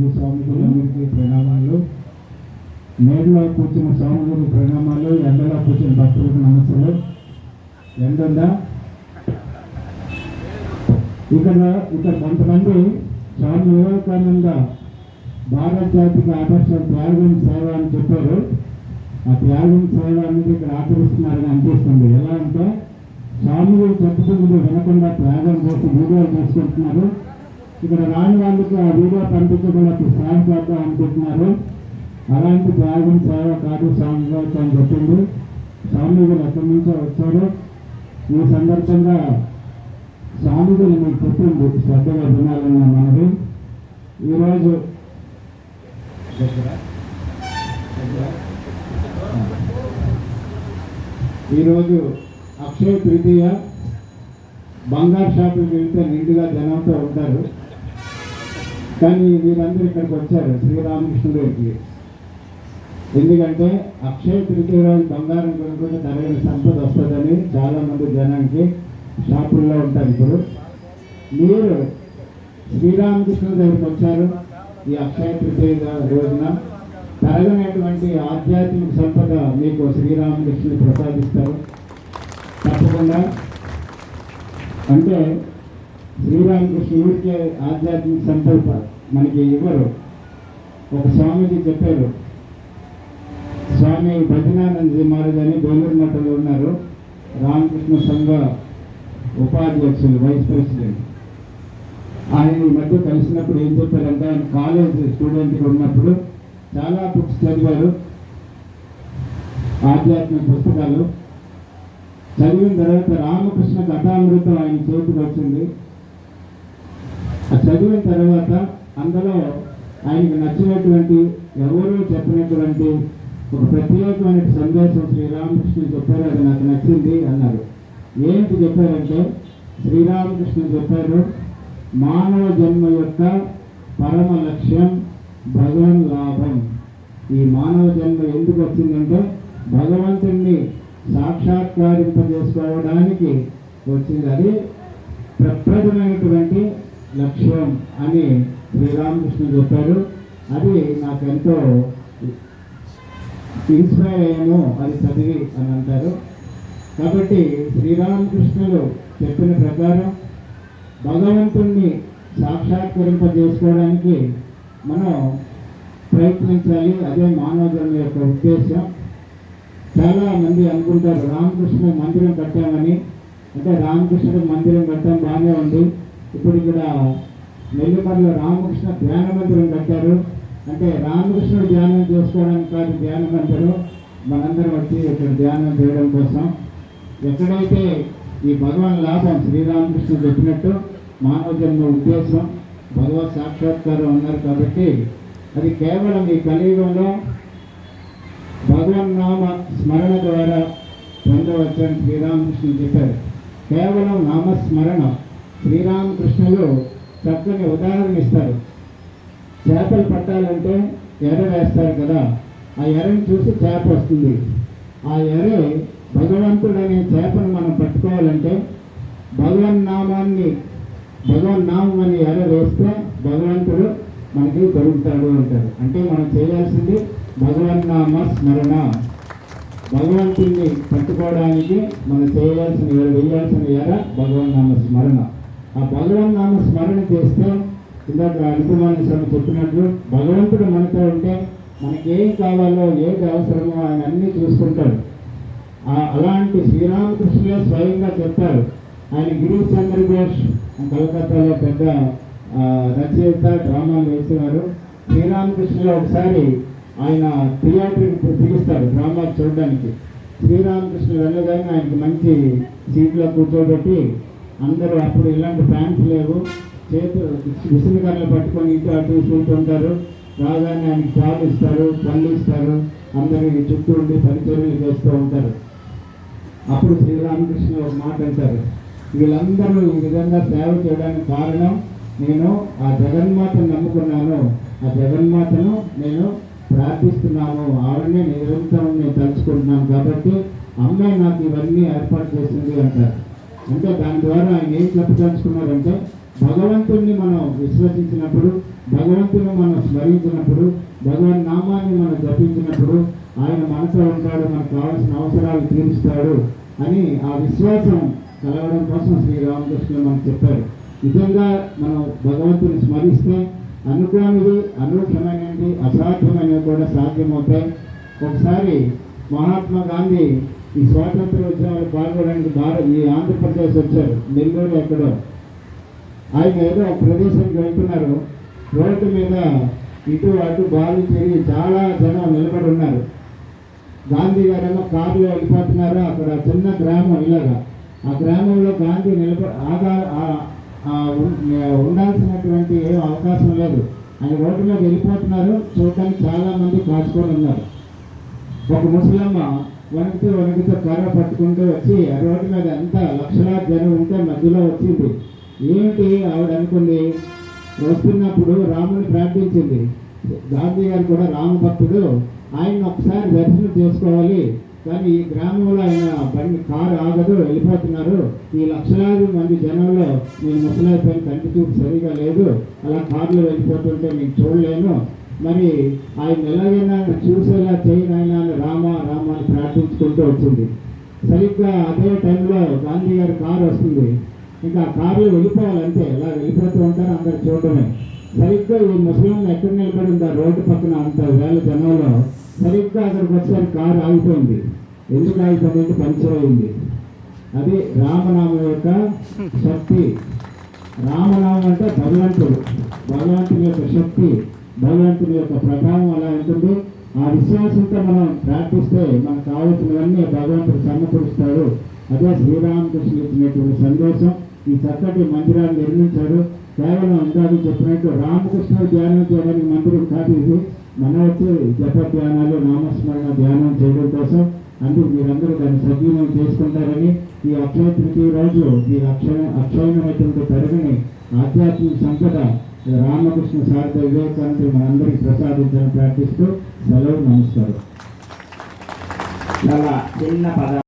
పూజ్య స్వామికులందరికీ ప్రణామాలు. నేరులో కూర్చున్న స్వామిగురు ప్రణామాలు. ఎండలో కూర్చున్న భక్తులకు నమస్సులు ఎండుందా? ఇక్కడ ఇక్కడ కొంతమంది స్వామి వివేకానంద భారత జాతికి ఆదర్శం త్యాగం సేవ అని చెప్పారు. ఆ త్యాగం సేవ అనేది ఇక్కడ ఆచరిస్తున్నారని అనిపిస్తుంది. ఎలా అంటే స్వామి చెప్పుకుంటూ వినకుండా త్యాగం చేసి వీడియోలు చేసుకుంటున్నారు. ఇక్కడ రాని వాళ్ళకి ఆ వీడియో పంపించకుండా సాయం చేద్దాం అనుకుంటున్నారు. అలాంటి త్యాగం సేవ కాదు స్వామి గారు అని చెప్పింది. స్వామి ఎక్కడి నుంచో వచ్చారు. ఈ సందర్భంగా స్వామి మీకు చెప్పింది. శ్రద్ధగా వినాలన్న మనది ఈరోజు ఈరోజు అక్షయ తృతీయ బంగారు షాపులకు వెళ్తే నిండుగా జనంతో ఉంటారు. కానీ వీరందరూ ఇక్కడికి వచ్చారు శ్రీరామకృష్ణుడికి. ఎందుకంటే అక్షయ తృతీయ రోజు బంగారం కొనుక్కుంటే తరగని సంపద వస్తుందని చాలా మంది జనానికి షాపుల్లో ఉంటారు ఇప్పుడు. మీరు శ్రీరామకృష్ణుడి దగ్గరికి వచ్చారు ఈ అక్షయ తృతీయ రోజున. తరగనటువంటి ఆధ్యాత్మిక సంపద మీకు శ్రీరామకృష్ణుడు ప్రసాదిస్తారు. తప్పకుండా. అంటే శ్రీరామకృష్ణుడికి ఆధ్యాత్మిక సంపద మనకి ఇవ్వరు ఒక స్వామీజీ చెప్పారు. స్వామి భజనానందజీ మహారాజ్ అని బెంగళూరు మఠంలో ఉన్నారు. రామకృష్ణ సంఘ ఉపాధ్యక్షులు వైస్ ప్రెసిడెంట్ ఆయన ఈ మధ్య కలిసినప్పుడు ఏం చెప్పారంటే ఆయన కాలేజ్ స్టూడెంట్గా ఉన్నప్పుడు చాలా బుక్స్ చదివారు. ఆధ్యాత్మిక పుస్తకాలు. చదివిన తర్వాత రామకృష్ణ కథామృతం ఆయన చేతికి వచ్చింది. ఆ చదివిన తర్వాత అందులో ఆయనకు నచ్చినటువంటి ఎవరూ చెప్పినటువంటి ఒక ప్రత్యేకమైన సందేశం శ్రీరామకృష్ణ చెప్పారు అది నాకు నచ్చింది అన్నారు. ఏంటి చెప్పారంటే శ్రీరామకృష్ణ చెప్పారు మానవ జన్మ యొక్క పరమ లక్ష్యం భగవన్ లాభం. ఈ మానవ జన్మ ఎందుకు వచ్చిందంటే భగవంతుణ్ణి సాక్షాత్కారింపజేసుకోవడానికి వచ్చింది. అది ప్రప్రదమైనటువంటి లక్ష్యం. అని శ్రీరామకృష్ణ చెప్పారు అది నాకు ఎంతో ఇన్స్పైర్ అయ్యాను అది చదివి అని అంటారు. కాబట్టి శ్రీరామకృష్ణుడు చెప్పిన ప్రకారం భగవంతుణ్ణి సాక్షాత్కరింపజేసుకోవడానికి మనం ప్రయత్నించాలి. అదే మానవ జన్మ యొక్క ఉద్దేశం చాలా మంది అనుకుంటారు రామకృష్ణ మందిరం కట్టామని. అంటే రామకృష్ణుడు మందిరం కట్టడం బాగానే ఉంది. ఇప్పుడు ఇక్కడ నెల్లిమర్లో రామకృష్ణ ధ్యాన మందిరం కట్టారు. అంటే రామకృష్ణుడు ధ్యానం చేసుకోవడానికి కాదు ధ్యాన మందిరం. మనందరం వచ్చి ఇక్కడ ధ్యానం చేయడం కోసం. ఎక్కడైతే ఈ భగవాన్ లాభం శ్రీరామకృష్ణుడు చెప్పినట్టు మానవ జన్మ ఉద్దేశం భగవత్ సాక్షాత్కారం ఉన్నారు కాబట్టి అది కేవలం ఈ కలియుగంలో భగవన్ నామ స్మరణ ద్వారా పొందవచ్చని శ్రీరామకృష్ణుడు చెప్పారు. కేవలం నామస్మరణ శ్రీరామకృష్ణులు చక్కని ఉదాహరణ ఇస్తారు. చేపలు పట్టాలంటే ఎర్ర వేస్తారు కదా ఆ ఎర్రని చూసి చేప వస్తుంది. ఆ ఎర్ర భగవంతుడు అనే చేపను మనం పట్టుకోవాలంటే భగవన్ నామాన్ని భగవన్ నామం అని ఎర్ర వేస్తే భగవంతుడు మనకి దొరుకుతాడు అంటారు. అంటే మనం చేయాల్సింది భగవన్ నామ స్మరణ. భగవంతుడిని పట్టుకోవడానికి మనం చేయాల్సిన వేయాల్సిన ఎర భగవన్ నామ స్మరణ. ఆ భగవన్ నామ స్మరణ చేస్తే ఇందాక అనుకుమాని స్వామి చెప్పినట్లు భగవంతుడు మనతో ఉంటే మనకి ఏం కావాలో ఏది అవసరమో ఆయన అన్నీ చూసుకుంటాడు. అలాంటి శ్రీరామకృష్ణులే స్వయంగా చెప్పారు. ఆయన గిరీష్ చంద్ర ఘోష్ కలకత్తాలో పెద్ద రచయిత డ్రామాలు వేసేవారు. శ్రీరామకృష్ణులో ఒకసారి ఆయన థియేటర్కి పిలుస్తారు డ్రామా చూడడానికి. శ్రీరామకృష్ణ వెళ్ళగానే ఆయనకి మంచి సీట్లో కూర్చోబెట్టి అందరూ అప్పుడు ఇలాంటి ఫ్యాన్స్ లేవు. చేతులు విసులుకర్రలు పట్టుకొని ఇటు అటు చూస్తుంటారు రాగానే ఆయనకి చాలు ఇస్తారు పళ్ళు ఇస్తారు. అందరికీ చుట్టూ ఉండి పరిచర్యలు చేస్తూ ఉంటారు. అప్పుడు శ్రీరామకృష్ణ ఒక మాట అంటారు. వీళ్ళందరూ ఈ విధంగా సేవ చేయడానికి కారణం నేను ఆ జగన్మాతను నమ్ముకున్నాను. ఆ జగన్మాతను నేను ప్రార్థిస్తున్నాను ఆవిడనే నిరంతరం నేను తలుచుకుంటున్నాను కాబట్టి అమ్మాయి నాకు ఇవన్నీ ఏర్పాటు చేసింది అంటారు. అంటే దాని ద్వారా ఆయన ఏం చెప్పదలుచుకున్నారంటే భగవంతుణ్ణి మనం విశ్వసించినప్పుడు భగవంతుని మనం స్మరించినప్పుడు భగవన్ నామాన్ని మనం జపించినప్పుడు ఆయన మనతో ఉంటాడు మనకు కావాల్సిన అవసరాలు తీరుస్తాడు అని ఆ విశ్వాసం కలగడం కోసం శ్రీరామకృష్ణుడు మనకు చెప్పారు. నిజంగా మనం భగవంతుని స్మరిస్తే అనుకోనిది అనూహ్యమైనవి అసాధ్యమైనవి కూడా సాధ్యమవుతాయి. ఒకసారి మహాత్మా గాంధీ ఈ స్వాతంత్ర ఉద్యమాలు పాల్గొనడానికి భారత ఈ ఆంధ్రప్రదేశ్ వచ్చారు. నెల్లూరు ఎక్కడో. ఆయన ఏదో ఒక ప్రదేశానికి వెళ్తున్నారు. రోడ్డు మీద ఇటు అటు బాలు తిరిగి చాలా జనం నిలబడి ఉన్నారు. గాంధీ గారేమో కారులో వెళ్ళిపోతున్నారు? అక్కడ చిన్న గ్రామం ఇలాగా. ఆ గ్రామంలో గాంధీ నిలబ ఆగా ఆ- ఉండాల్సినటువంటి ఏ అవకాశం లేదు. ఆయన రోడ్డు మీద వెళ్ళిపోతున్నారు. చూడటానికి చాలామంది కాచుకొని ఉన్నారు. ఒక ముసలమ్మ వణుకుతూ వణుకుతూ కర్ర పట్టుకుంటూ వచ్చి ఆ రోడ్డు మీద అంతా లక్షలాది జనం ఉంటే మధ్యలో వచ్చింది. ఏమిటి ఆవిడ అనుకుంది? వస్తున్నప్పుడు రాముని ప్రార్థించింది. గాంధీ గారు కూడా రామభక్తుడు ఆయన ఒకసారి దర్శనం చేసుకోవాలి. కానీ ఈ గ్రామంలో ఆయన బండి కారు ఆగదు వెళ్ళిపోతున్నారు. ఈ లక్షలాది మంది జనంలో నేను ముసలాయి పైన కంటి చూపు సరిగా లేదు. అలా కారులో వెళ్ళిపోతుంటే నేను చూడలేను. మరి ఆయన ఎలాగైనా చూసేలా చేయనైనా రామ రామ అని ప్రార్థించుకుంటూ వచ్చింది. సరిగ్గా అదే టైంలో గాంధీ గారి కారు వస్తుంది. ఇంకా ఆ కారులో వెళ్ళిపోవాలంటే అలా వెళ్ళిపోతూ ఉంటారు అందరు చూడటమే సరిగ్గా ఈ ముస్లింలు ఎక్కడ నిలబడి ఉంది ఆ రోడ్డు పక్కన అంత వేల జనంలో సరిగ్గా అక్కడికి వచ్చారు. కారు ఆగిపోయింది. ఎందుకు ఆగిపోయింది? పంచర్ అయింది అది రామనామం యొక్క శక్తి. రామనామం అంటే భగవంతుడు. భగవంతుని యొక్క శక్తి. భగవంతుని యొక్క ప్రభావం అలా ఉంటుంది. ఆ విశ్వాసంతో మనం ప్రార్థిస్తే మనకు కావలసినవన్నీ భగవంతుడు సమకూరుస్తాడు. అదే శ్రీరామకృష్ణ ఇచ్చినటువంటి సందేశం. ఈ చక్కటి మందిరాన్ని నిర్మించాడు. కేవలం ఇందాక చెప్పినట్టు రామకృష్ణుడు ధ్యానం చేయడానికి మందిరం కాదు ఇది. మన వచ్చి జప ధ్యానాలు నామస్మరణ ధ్యానం చేయడం కోసం. అందుకు మీరందరూ దాన్ని సద్వినియోగం చేసుకుంటారని ఈ అక్షయ తృతీయ రోజు ఈ అక్షయ అక్షయమైనటువంటి పెరగని ఆధ్యాత్మిక సంపద రామకృష్ణ శారద వివేకానంద మనందరికీ ప్రసాదించడం ప్రార్థిస్తూ సెలవు నమస్కారం. చాలా చిన్న పదాలు.